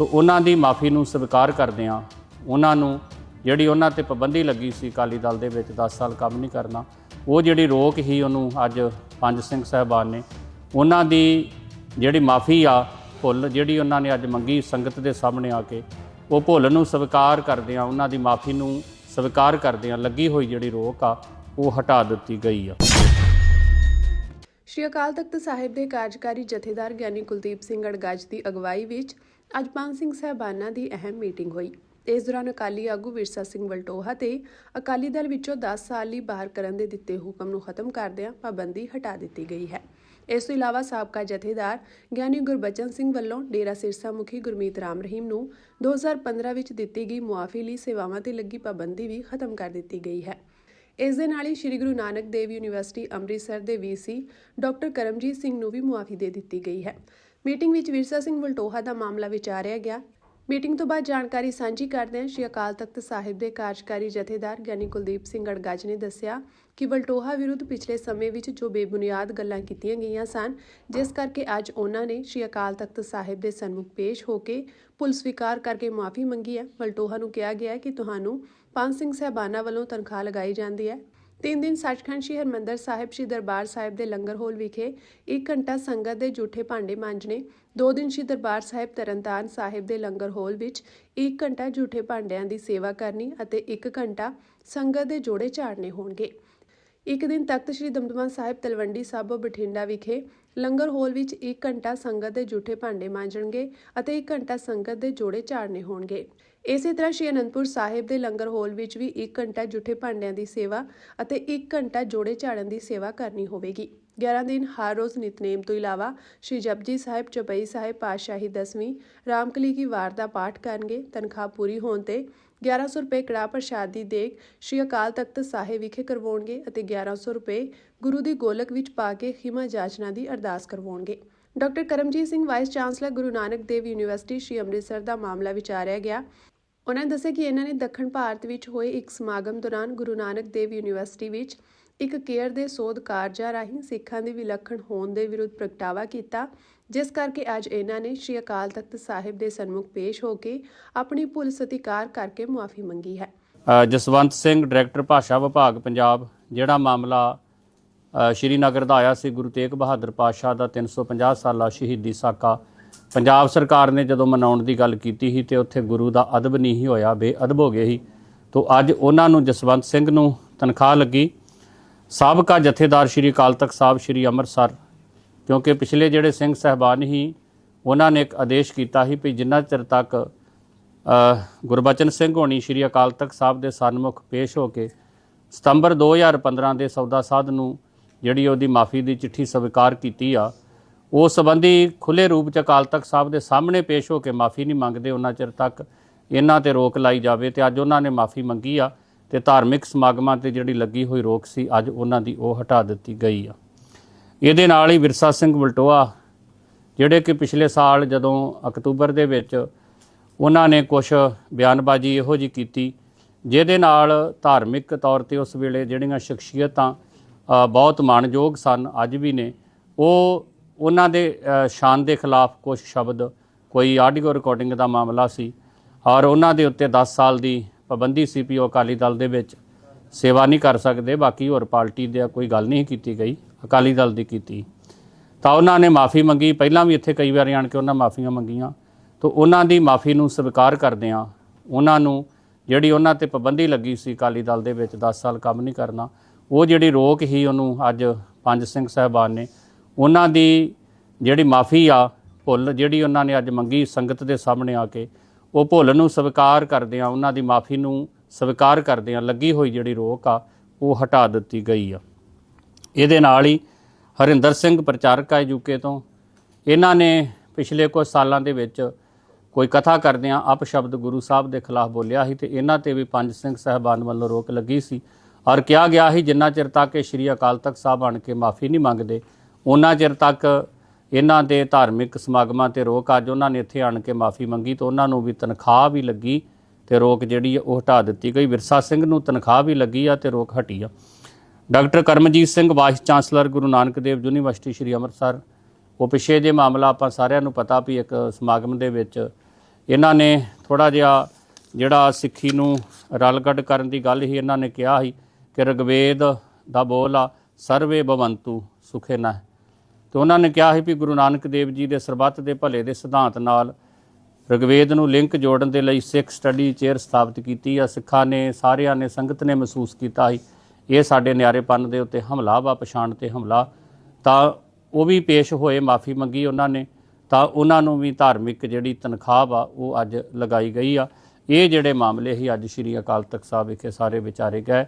ਤੋਂ ਉਹਨਾਂ ਦੀ ਮਾਫੀ ਨੂੰ ਸਵੀਕਾਰ ਕਰਦੇ ਆ ਉਹਨਾਂ ਨੂੰ ਜਿਹੜੀ ਉਹਨਾਂ ਤੇ ਪਾਬੰਦੀ ਲੱਗੀ ਸੀ ਅਕਾਲੀ ਦਲ ਦੇ ਵਿੱਚ 10 ਸਾਲ ਕੰਮ ਨਹੀਂ ਕਰਨਾ, ਉਹ ਜਿਹੜੀ ਰੋਕ ਹੀ ਉਹਨੂੰ ਅੱਜ ਪੰਜ ਸਿੰਘ ਸਾਹਿਬਾਨ ਨੇ, ਉਹਨਾਂ ਦੀ ਜਿਹੜੀ ਮਾਫੀ ਆ ਭੁੱਲ ਜਿਹੜੀ ਉਹਨਾਂ ਨੇ ਅੱਜ ਮੰਗੀ ਸੰਗਤ ਦੇ ਸਾਹਮਣੇ ਆ ਕੇ, ਉਹ ਭੁੱਲ ਨੂੰ ਸਵੀਕਾਰ ਕਰਦੇ ਆ ਉਹਨਾਂ ਦੀ ਮਾਫੀ ਨੂੰ ਸਵੀਕਾਰ ਕਰਦੇ ਆ ਲੱਗੀ ਹੋਈ ਜਿਹੜੀ ਰੋਕ ਆ, ਉਹ ਹਟਾ ਦਿੱਤੀ ਗਈ ਆ। ਸ਼੍ਰੀ ਅਕਾਲ ਤਖਤ ਸਾਹਿਬ ਦੇ ਕਾਰਜਕਾਰੀ ਜਥੇਦਾਰ ਗਿਆਨੀ ਕੁਲਦੀਪ ਸਿੰਘ ਅੜਗਾਜ ਦੀ ਅਗਵਾਈ ਵਿੱਚ ਅੱਜ ਪੰਜ ਸਿੰਘ ਸਾਹਿਬਾਨਾਂ ਦੀ ਅਹਿਮ ਮੀਟਿੰਗ ਹੋਈ। ਇਸ ਦੌਰਾਨ ਅਕਾਲੀ ਆਗੂ ਵਿਰਸਾ ਸਿੰਘ ਵਲਟੋਹਾ ਤੇ ਅਕਾਲੀ ਦਲ ਵਿੱਚੋਂ 10 ਸਾਲ ਲਈ ਬਾਹਰ ਕਰਨ ਦੇ ਦਿੱਤੇ ਹੁਕਮ ਨੂੰ ਖਤਮ ਕਰਦਿਆਂ ਪਾਬੰਦੀ ਹਟਾ ਦਿੱਤੀ ਗਈ ਹੈ। ਇਸ ਤੋਂ ਇਲਾਵਾ ਸਾਬਕਾ ਜਥੇਦਾਰ ਗਿਆਨੀ ਗੁਰਬਚਨ ਸਿੰਘ ਵੱਲੋਂ ਡੇਰਾ ਸਿਰਸਾ ਮੁਖੀ ਗੁਰਮੀਤ ਰਾਮ ਰਹੀਮ ਨੂੰ 2015 ਵਿੱਚ ਦਿੱਤੀ ਗਈ ਮੁਆਫੀ ਲਈ ਸੇਵਾਵਾਂ ਤੇ ਲੱਗੀ ਪਾਬੰਦੀ ਵੀ ਖਤਮ ਕਰ ਦਿੱਤੀ ਗਈ ਹੈ। ਇਸ ਦੇ ਨਾਲ ਹੀ ਸ੍ਰੀ ਗੁਰੂ ਨਾਨਕ ਦੇਵ ਯੂਨੀਵਰਸਿਟੀ ਅੰਮ੍ਰਿਤਸਰ ਦੇ ਵੀਸੀ ਡਾਕਟਰ ਕਰਮਜੀਤ ਸਿੰਘ ਨੂੰ ਵੀ ਮੁਆਫੀ ਦੇ ਦਿੱਤੀ ਗਈ ਹੈ। ਮੀਟਿੰਗ ਵਿੱਚ ਵਿਰਸਾ ਸਿੰਘ ਵਲਟੋਹਾ ਦਾ ਮਾਮਲਾ ਵਿਚਾਰਿਆ ਗਿਆ। ਮੀਟਿੰਗ ਤੋਂ ਬਾਅਦ ਜਾਣਕਾਰੀ ਸਾਂਝੀ ਕਰਦਿਆਂ ਸ਼੍ਰੀ ਅਕਾਲ ਤਖਤ ਸਾਹਿਬ ਦੇ ਕਾਰਜਕਾਰੀ ਜਥੇਦਾਰ ਗਿਆਨੀ ਕੁਲਦੀਪ ਸਿੰਘ ਅੜਗਾਜ ਨੇ ਦੱਸਿਆ ਕਿ ਵਲਟੋਹਾ ਵਿਰੁੱਧ ਪਿਛਲੇ ਸਮੇਂ ਵਿੱਚ ਜੋ ਬੇਬੁਨਿਆਦ ਗੱਲਾਂ ਕੀਤੀਆਂ ਗਈਆਂ ਸਨ, ਜਿਸ ਕਰਕੇ ਅੱਜ ਉਹਨਾਂ ਨੇ ਸ਼੍ਰੀ ਅਕਾਲ ਤਖਤ ਸਾਹਿਬ ਦੇ ਸਨਮੁਖ ਪੇਸ਼ ਹੋ ਕੇ ਭੁੱਲ ਸਵੀਕਾਰ ਕਰਕੇ ਮਾਫੀ ਮੰਗੀ ਹੈ। ਵਲਟੋਹਾ ਨੂੰ ਕਿਹਾ ਗਿਆ ਹੈ ਕਿ ਤੁਹਾਨੂੰ ਪੰਜ ਸਿੰਘ ਸਹਿਬਾਨਾਂ ਵੱਲੋਂ ਤਨਖਾਹ ਲਗਾਈ ਜਾਂਦੀ ਹੈ। ਤਿੰਨ ਦਿਨ ਸੱਚਖੰਡ ਸ਼੍ਰੀ ਹਰਿਮੰਦਰ ਸਾਹਿਬ, ਸ਼੍ਰੀ ਦਰਬਾਰ ਸਾਹਿਬ ਦੇ ਲੰਗਰ ਹਾਲ ਵਿਖੇ 1 ਘੰਟਾ ਸੰਗਤ ਦੇ ਝੂਠੇ ਭਾਂਡੇ ਮਾਂਜਣੇ, ਦੋ ਦਿਨ ਸ਼੍ਰੀ ਦਰਬਾਰ ਸਾਹਿਬ ਤਰਨਤਾਰਨ ਸਾਹਿਬ ਦੇ ਲੰਗਰ ਹਾਲ ਵਿੱਚ 1 ਘੰਟਾ ਝੂਠੇ ਭਾਂਡਿਆਂ ਦੀ ਸੇਵਾ ਕਰਨੀ ਅਤੇ 1 ਘੰਟਾ ਸੰਗਤ ਦੇ ਜੋੜੇ ਝਾੜਨੇ ਹੋਣਗੇ। ਇੱਕ ਦਿਨ ਤਖਤ ਸ੍ਰੀ ਦਮਦਮਾ ਸਾਹਿਬ, ਤਲਵੰਡੀ ਸਾਬੋ ਬਠਿੰਡਾ ਵਿਖੇ ਲੰਗਰ ਹਾਲ ਵਿੱਚ 1 ਘੰਟਾ ਸੰਗਤ ਦੇ ਝੂਠੇ ਭਾਂਡੇ ਮਾਂਜਣਗੇ ਅਤੇ 1 ਘੰਟਾ ਸੰਗਤ ਦੇ ਜੋੜੇ ਝਾੜਨੇ ਹੋਣਗੇ। ਇਸੇ ਤਰ੍ਹਾਂ ਸ਼੍ਰੀ ਅਨੰਦਪੁਰ ਸਾਹਿਬ ਦੇ ਲੰਗਰ ਹਾਲ ਵਿੱਚ ਵੀ 1 ਘੰਟਾ ਝੂਠੇ ਭਾਂਡਿਆਂ ਦੀ ਸੇਵਾ ਅਤੇ 1 ਘੰਟਾ ਜੋੜੇ ਝਾੜਨ ਦੀ ਸੇਵਾ ਕਰਨੀ ਹੋਵੇਗੀ। 11 ਦਿਨ ਹਰ ਰੋਜ਼ ਨਿਤਨੇਮ ਤੋਂ ਇਲਾਵਾ ਸ਼੍ਰੀ ਜਪਜੀ ਸਾਹਿਬ, ਚਪਈ ਸਾਹਿਬ, ਪਾਤਸ਼ਾਹੀ ਦਸਵੀਂ, ਰਾਮਕਲੀ ਕੀ ਵਾਰ ਦਾ ਪਾਠ ਕਰਨਗੇ। ਤਨਖਾਹ ਪੂਰੀ ਹੋਣ ਤੇ 1100 ਰੁਪਏ ਕੜਾ ਪ੍ਰਸ਼ਾਦ ਦੀ ਦੇਗ ਸ਼੍ਰੀ ਅਕਾਲ ਤਖਤ ਸਾਹਿਬ ਵਿਖੇ ਕਰਵਾਉਣਗੇ ਅਤੇ 1100 ਰੁਪਏ ਗੁਰੂ ਦੀ ਗੋਲਕ ਵਿੱਚ ਪਾ ਕੇ ਖਿਮਾ ਜਾਚਨਾ ਦੀ ਅਰਦਾਸ ਕਰਵਾਉਣਗੇ। Doctor Karamjit Singh, vice chancellor Guru Nanak Dev university, Shri Amritsar ਦਾ ਮਾਮਲਾ ਵਿਚਾਰਿਆ ਗਿਆ। ਉਹਨਾਂ ਨੇ ਦੱਸਿਆ ਕਿ ਇਹਨਾਂ ਨੇ ਦੱਖਣ ਭਾਰਤ ਵਿੱਚ ਹੋਏ ਇੱਕ ਸਮਾਗਮ ਦੌਰਾਨ ਗੁਰੂ ਨਾਨਕ ਦੇਵ ਯੂਨੀਵਰਸਿਟੀ ਵਿੱਚ ਇੱਕ ਕੇਅਰ ਦੇ ਸੋਧ ਕਾਰਜਾਂ ਰਾਹੀਂ ਸਿੱਖਾਂ ਦੇ ਵਿਲੱਖਣ ਹੋਣ ਦੇ ਵਿਰੁੱਧ ਪ੍ਰਗਟਾਵਾ ਕੀਤਾ ਜਿਸ ਕਰਕੇ ਅੱਜ ਇਹਨਾਂ ਨੇ ਸ਼੍ਰੀ ਅਕਾਲ ਤਖਤ ਸਾਹਿਬ ਦੇ ਸਨਮੁਖ ਪੇਸ਼ ਹੋ ਕੇ ਆਪਣੀ ਭੁੱਲ ਸਤਿਕਾਰ ਕਰਕੇ ਮੁਆਫੀ ਮੰਗੀ ਹੈ। ਜਸਵੰਤ ਸਿੰਘ ਡਾਇਰੈਕਟਰ ਭਾਸ਼ਾ ਵਿਭਾਗ ਪੰਜਾਬ। ਜਿਹੜਾ ਮਾਮਲਾ ਅ, ਸ਼੍ਰੀਨਗਰ ਦਾ ਆਇਆ ਸੀ ਗੁਰੂ ਤੇਗ ਬਹਾਦਰ ਪਾਤਸ਼ਾਹ ਦਾ 350 ਸਾਲਾ ਸ਼ਹੀਦੀ ਸਾਕਾ। ਪੰਜਾਬ ਸਰਕਾਰ ਨੇ ਜਦੋਂ ਮਨਾਉਣ ਦੀ ਗੱਲ ਕੀਤੀ ਸੀ ਤੇ ਉੱਥੇ ਗੁਰੂ ਦਾ ਅਦਬ ਨਹੀਂ ਸੀ ਹੋਇਆ, ਬੇਅਦਬ ਹੋ ਗਏ ਸੀ, ਤੋਂ ਅੱਜ ਉਹਨਾਂ ਨੂੰ ਜਸਵੰਤ ਸਿੰਘ ਨੂੰ ਤਨਖਾਹ ਲੱਗੀ। ਸਾਬਕਾ ਜਥੇਦਾਰ ਸ਼੍ਰੀ ਅਕਾਲ ਤਖਤ ਸਾਹਿਬ, ਸ਼੍ਰੀ ਅੰਮ੍ਰਿਤਸਰ, ਕਿਉਂਕਿ ਪਿਛਲੇ ਜਿਹੜੇ ਸਿੰਘ ਸਹਿਬਾਨ ਹੀ ਉਹਨਾਂ ਨੇ ਇੱਕ ਆਦੇਸ਼ ਕੀਤਾ ਸੀ ਵੀ ਜਿੰਨਾ ਚਿਰ ਤੱਕ ਗੁਰਬਚਨ ਸਿੰਘ ਹੋਣੀ ਸ਼੍ਰੀ ਅਕਾਲ ਤਖਤ ਸਾਹਿਬ ਦੇ ਸਨਮੁਖ ਪੇਸ਼ ਹੋ ਕੇ ਸਤੰਬਰ 2015 ਦੇ ਸੌਦਾ ਸਾਧ ਨੂੰ ਜਿਹੜੀ ਉਹਦੀ ਮਾਫੀ ਦੀ ਚਿੱਠੀ ਸਵੀਕਾਰ ਕੀਤੀ ਆ ਉਸ ਸੰਬੰਧੀ ਖੁੱਲੇ ਰੂਪ ਚ ਅਕਾਲ ਤਖਤ ਸਾਹਿਬ ਦੇ ਸਾਹਮਣੇ ਪੇਸ਼ ਹੋ ਕੇ ਮਾਫੀ ਨਹੀਂ ਮੰਗਦੇ, ਉਹਨਾਂ ਚਿਰ ਤੱਕ ਇਹਨਾਂ ਤੇ ਰੋਕ ਲਾਈ ਜਾਵੇ ਤੇ ਅੱਜ ਉਹਨਾਂ ਨੇ ਮਾਫੀ ਮੰਗੀ ਆ ਤੇ ਧਾਰਮਿਕ ਸਮਾਗਮਾਂ ਤੇ ਜਿਹੜੀ ਲੱਗੀ ਹੋਈ ਰੋਕ ਸੀ, ਅੱਜ ਉਹਨਾਂ ਦੀ ਉਹ ਹਟਾ ਦਿੱਤੀ ਗਈ ਆ। ਇਹਦੇ ਨਾਲ ਹੀ ਵਿਰਸਾ ਸਿੰਘ ਬਲਟੋਆ ਜਿਹੜੇ ਕਿ ਪਿਛਲੇ ਸਾਲ ਜਦੋਂ ਅਕਤੂਬਰ ਦੇ ਵਿੱਚ ਉਹਨਾਂ ਨੇ ਕੁਝ ਬਿਆਨਬਾਜ਼ੀ ਇਹੋ ਜੀ ਕੀਤੀ, ਜਿਹਦੇ ਨਾਲ ਧਾਰਮਿਕ ਤੌਰ ਤੇ ਉਸ ਵੇਲੇ ਜਿਹੜੀਆਂ ਸ਼ਖਸੀਅਤਾਂ ਬਹੁਤ ਮਾਣਯੋਗ ਸਨ, ਅੱਜ ਵੀ ਨੇ, ਉਹ ਉਹਨਾਂ ਦੇ ਸ਼ਾਨ ਦੇ ਖਿਲਾਫ ਕੁਝ ਸ਼ਬਦ, ਕੋਈ ਆਡੀਓ ਰਿਕਾਰਡਿੰਗ ਦਾ ਮਾਮਲਾ ਸੀ ਔਰ ਉਹਨਾਂ ਦੇ ਉੱਤੇ 10 ਸਾਲ ਦੀ ਪਾਬੰਦੀ ਸੀ ਵੀ ਉਹ ਅਕਾਲੀ ਦਲ ਦੇ ਵਿੱਚ ਸੇਵਾ ਨਹੀਂ ਕਰ ਸਕਦੇ, ਬਾਕੀ ਹੋਰ ਪਾਰਟੀ ਦੀ ਕੋਈ ਗੱਲ ਨਹੀਂ ਕੀਤੀ ਗਈ, ਅਕਾਲੀ ਦਲ ਦੀ ਕੀਤੀ। ਤਾਂ ਉਹਨਾਂ ਨੇ ਮਾਫੀ ਮੰਗੀ, ਪਹਿਲਾਂ ਵੀ ਇੱਥੇ ਕਈ ਵਾਰੀ ਆਣ ਕੇ ਉਹਨਾਂ ਮਾਫੀਆਂ ਮੰਗੀਆਂ, ਤਾਂ ਉਹਨਾਂ ਦੀ ਮਾਫੀ ਨੂੰ ਸਵੀਕਾਰ ਕਰਦੇ ਆ ਉਹਨਾਂ ਨੂੰ ਜਿਹੜੀ ਉਹਨਾਂ ਤੇ ਪਾਬੰਦੀ ਲੱਗੀ ਸੀ ਅਕਾਲੀ ਦਲ ਦੇ ਵਿੱਚ 10 ਸਾਲ ਕੰਮ ਨਹੀਂ ਕਰਨਾ, ਉਹ ਜਿਹੜੀ ਰੋਕ ਹੀ ਉਹਨੂੰ ਅੱਜ ਪੰਜ ਸਿੰਘ ਸਾਹਿਬਾਨ ਨੇ ਉਹਨਾਂ ਦੀ ਜਿਹੜੀ ਮਾਫੀ ਆ, ਭੁੱਲ ਜਿਹੜੀ ਉਹਨਾਂ ਨੇ ਅੱਜ ਮੰਗੀ ਸੰਗਤ ਦੇ ਸਾਹਮਣੇ ਆ ਕੇ, ਉਹ ਭੁੱਲ ਨੂੰ ਸਵੀਕਾਰ ਕਰਦੇ ਆ ਉਹਨਾਂ ਦੀ ਮਾਫੀ ਨੂੰ ਸਵੀਕਾਰ ਕਰਦੇ ਆ ਲੱਗੀ ਹੋਈ ਜਿਹੜੀ ਰੋਕ ਆ, ਉਹ ਹਟਾ ਦਿੱਤੀ ਗਈ ਆ। ਇਹਦੇ ਨਾਲ ਹੀ ਹਰਿੰਦਰ ਸਿੰਘ ਪ੍ਰਚਾਰਕ ਆ ਯੂਕੇ ਤੋਂ। ਇਹਨਾਂ ਨੇ ਪਿਛਲੇ ਕੁਝ ਸਾਲਾਂ ਦੇ ਵਿੱਚ ਕੋਈ ਕਥਾ ਕਰਦਿਆਂ ਅਪਸ਼ਬਦ ਗੁਰੂ ਸਾਹਿਬ ਦੇ ਖਿਲਾਫ ਬੋਲਿਆ ਸੀ ਤੇ ਇਹਨਾਂ ਤੇ ਵੀ ਪੰਜ ਸਿੰਘ ਸਹਿਬਾਨ ਵੱਲੋਂ ਰੋਕ ਲੱਗੀ ਸੀ। ਔਰ ਕਿਹਾ ਗਿਆ ਸੀ, ਜਿੰਨਾ ਚਿਰ ਤੱਕ ਇਹ ਸ਼੍ਰੀ ਅਕਾਲ ਤਖਤ ਸਾਹਿਬ ਆਣ ਕੇ ਮਾਫੀ ਨਹੀਂ ਮੰਗਦੇ ਉਹਨਾਂ ਚਿਰ ਤੱਕ ਇਹਨਾਂ ਦੇ ਧਾਰਮਿਕ ਸਮਾਗਮਾਂ ਤੇ ਰੋਕ ਅੱਜ ਉਹਨਾਂ ਨੇ ਇੱਥੇ ਆਣ ਕੇ ਮਾਫੀ ਮੰਗੀ ਤੇ ਉਹਨਾਂ ਨੂੰ ਵੀ ਤਨਖਾਹ ਵੀ ਲੱਗੀ ਤੇ ਰੋਕ ਜਿਹੜੀ ਆ ਉਹ ਹਟਾ ਦਿੱਤੀ ਗਈ। ਵਿਰਸਾ ਸਿੰਘ ਨੂੰ ਤਨਖਾਹ ਵੀ ਲੱਗੀ ਆ ਤੇ ਰੋਕ ਹਟੀ ਆ। Doctor Karamjit Singh, vice chancellor Guru Nanak Dev university, Shri Amritsar. ਉਹ ਪਿਛੇ ਜੇ ਮਾਮਲਾ ਆਪਾਂ ਸਾਰਿਆਂ ਨੂੰ ਪਤਾ ਵੀ ਇੱਕ ਸਮਾਗਮ ਦੇ ਵਿੱਚ ਇਹਨਾਂ ਨੇ ਥੋੜਾ ਜਿਹਾ ਜਿਹੜਾ ਸਿੱਖੀ ਨੂੰ ਰਲਗੱਡ ਕਰਨ ਦੀ ਗੱਲ ਹੀ ਇਹਨਾਂ ਨੇ ਕਿਹਾ ਸੀ ਕਿ ਰਗਵੇਦ ਦਾ ਬੋਲ ਆ, ਸਰਵੇ ਭਵੰਤੂ ਸੁਖੇ ਨਾ ਤੇ ਉਹਨਾਂ ਨੇ ਕਿਹਾ ਸੀ ਵੀ ਗੁਰੂ ਨਾਨਕ ਦੇਵ ਜੀ ਦੇ ਸਰਬੱਤ ਦੇ ਭਲੇ ਦੇ ਸਿਧਾਂਤ ਨਾਲ ਰਗਵੇਦ ਨੂੰ ਲਿੰਕ ਜੋੜਨ ਦੇ ਲਈ ਸਿੱਖ ਸਟੱਡੀ ਚੇਅਰ ਸਥਾਪਿਤ ਕੀਤੀ ਆ। ਸਿੱਖਾਂ ਨੇ, ਸਾਰਿਆਂ ਨੇ ਸੰਗਤ ਨੇ ਮਹਿਸੂਸ ਕੀਤਾ ਸੀ, ਇਹ ਸਾਡੇ ਨਿਆਰੇਪਨ ਦੇ ਉੱਤੇ ਹਮਲਾ ਵਾ, ਪਛਾਣ ਤੇ ਹਮਲਾ। ਤਾਂ ਉਹ ਵੀ ਪੇਸ਼ ਹੋਏ, ਮਾਫੀ ਮੰਗੀ ਉਹਨਾਂ ਨੇ। ਤਾਂ ਉਹਨਾਂ ਨੂੰ ਵੀ ਧਾਰਮਿਕ ਜਿਹੜੀ ਤਨਖਾਹ ਵਾ, ਉਹ ਅੱਜ ਲਗਾਈ ਗਈ ਆ। ਇਹ ਜਿਹੜੇ ਮਾਮਲੇ ਹੀ ਅੱਜ ਸ਼੍ਰੀ ਅਕਾਲ ਤਖਤ ਸਾਹਿਬ ਵਿਖੇ ਸਾਰੇ ਵਿਚਾਰੇ ਗਏ।